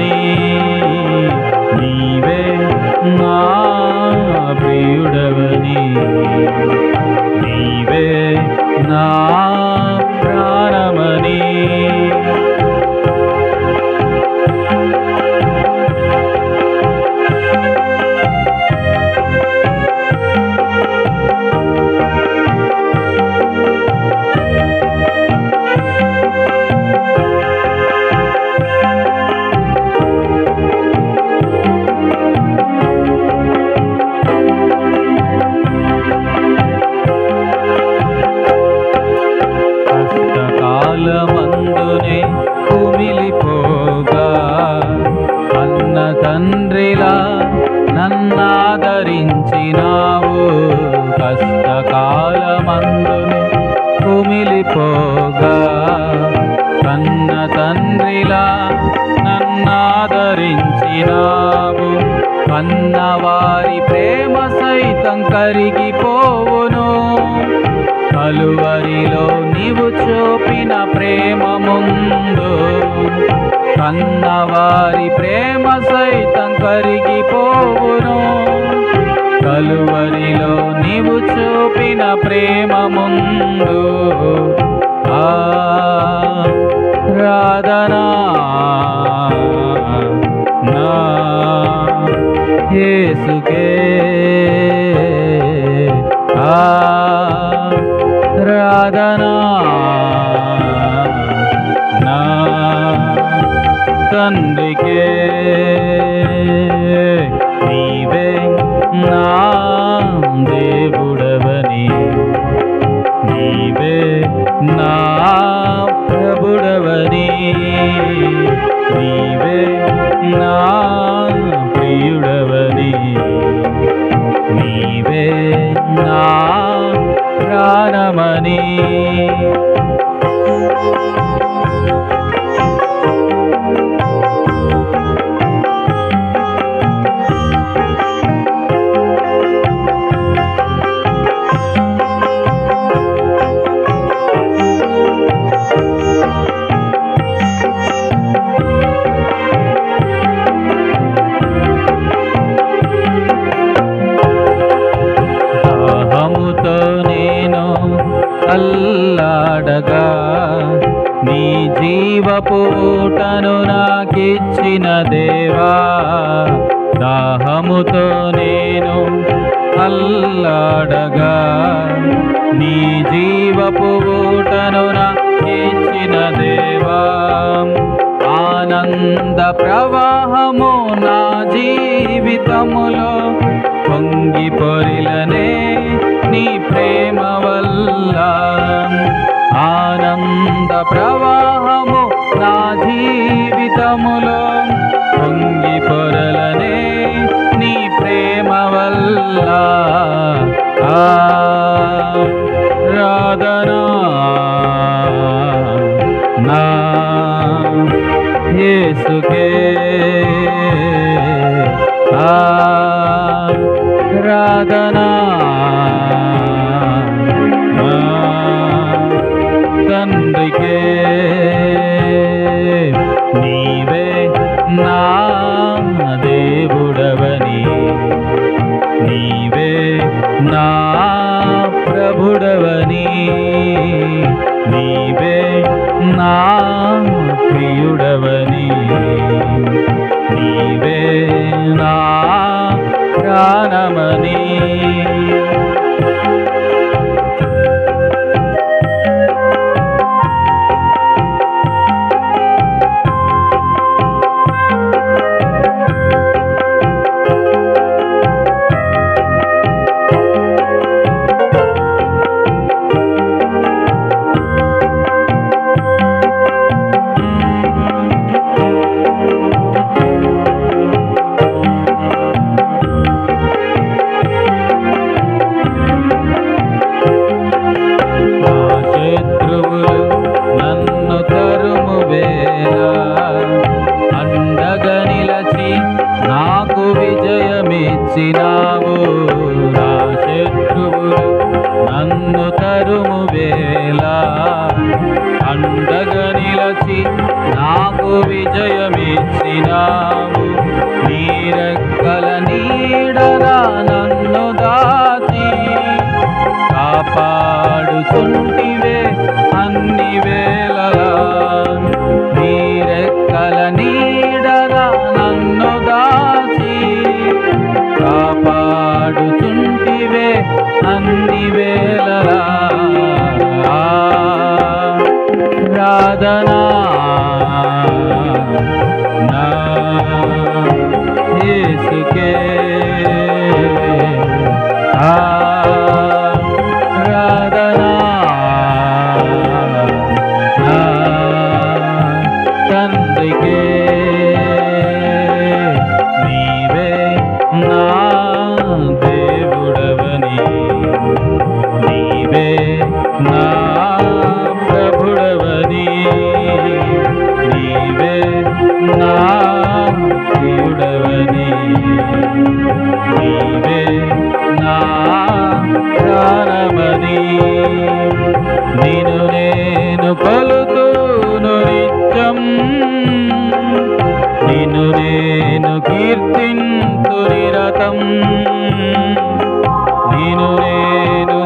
నీ కష్టకాలమందుని కుమిలిపోగా. కన్న తండ్రిలా నన్నాదరించినావు. కన్నవారి ప్రేమ సైతం కరిగిపోవును. కలువరిలో నీవు చూపిన ప్రేమ ముందు కన్నవారి ప్రేమ సైతం కరిగిపో ప్రేమ ముందు రాధనా నా యేసుకే. ఆ రాధనా నా తండ్రికే. నీవే నా ప్రాణమని పూటను నాకిచ్చిన దేవా దాహముతో నేను అల్లాడగా. నీ జీవ పూటను నాకిచ్చిన దేవా ఆనంద ప్రవాహము నా జీవితములో పొంగి పొరిలనే నీ ప్రేమ వల్ల. ఆనంద ప్రవాహ జీవితములో పొంగి పొరలనే నీ ప్రేమ వల్ల రాధనా నా యేసుకే. రాధనా నా తండ్రికే. ప్రభుడవని నీవే నా ప్రియుడవని నీవే నా ప్రాణమని నాకు విజయమిచ్చినావు నా శత్రువులు. నన్ను తరుము వేళ. అండగా నిలచి నాకు విజయమిచ్చినావు. నీరక్కల నీడరా నన్ను దాచి కాపాడుచుంటివి రాధనా నీవే నా ప్రాణమని. నిన్ను నేను కొలుతూను నిత్యం. నిన్ను నేను కీర్తింతు నిరతం నేను